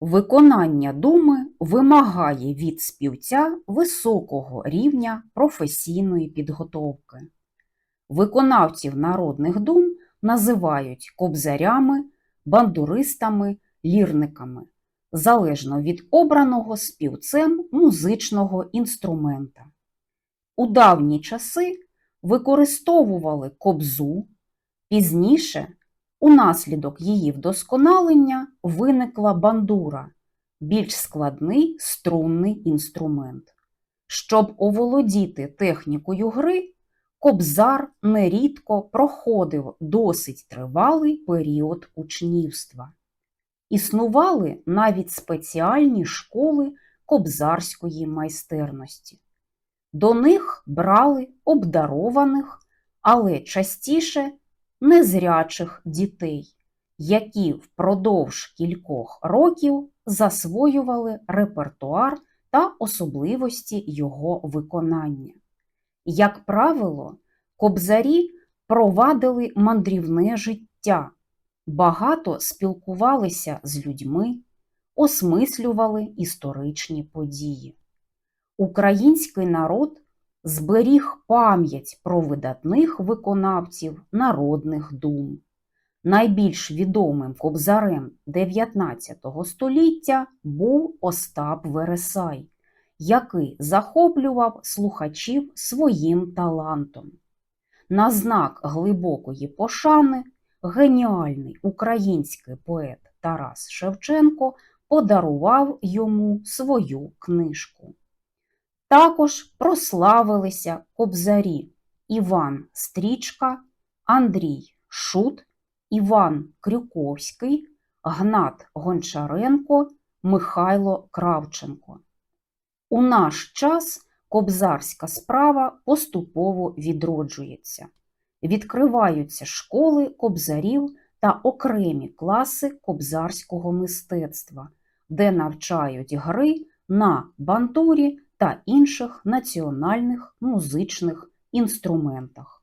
Виконання думи вимагає від співця високого рівня професійної підготовки. Виконавців народних дум називають кобзарями, бандуристами, лірниками, залежно від обраного співцем музичного інструмента. У давні часи використовували кобзу, пізніше Унаслідок її вдосконалення виникла бандура – більш складний струнний інструмент. Щоб оволодіти технікою гри, кобзар нерідко проходив досить тривалий період учнівства. Існували навіть спеціальні школи кобзарської майстерності. До них брали обдарованих, але частіше незрячих дітей, які впродовж кількох років засвоювали репертуар та особливості його виконання. Як правило, кобзарі провадили мандрівне життя, багато спілкувалися з людьми, осмислювали історичні події. Український народ зберіг пам'ять про видатних виконавців народних дум. Найбільш відомим кобзарем 19 століття був Остап Вересай, який захоплював слухачів своїм талантом. На знак глибокої пошани геніальний український поет Тарас Шевченко подарував йому свою книжку. Також прославилися кобзарі Іван Стрічка, Андрій Шут, Іван Крюковський, Гнат Гончаренко, Михайло Кравченко. У наш час кобзарська справа поступово відроджується. Відкриваються школи кобзарів та окремі класи кобзарського мистецтва, де навчають гри на бандурі та інших національних музичних інструментах.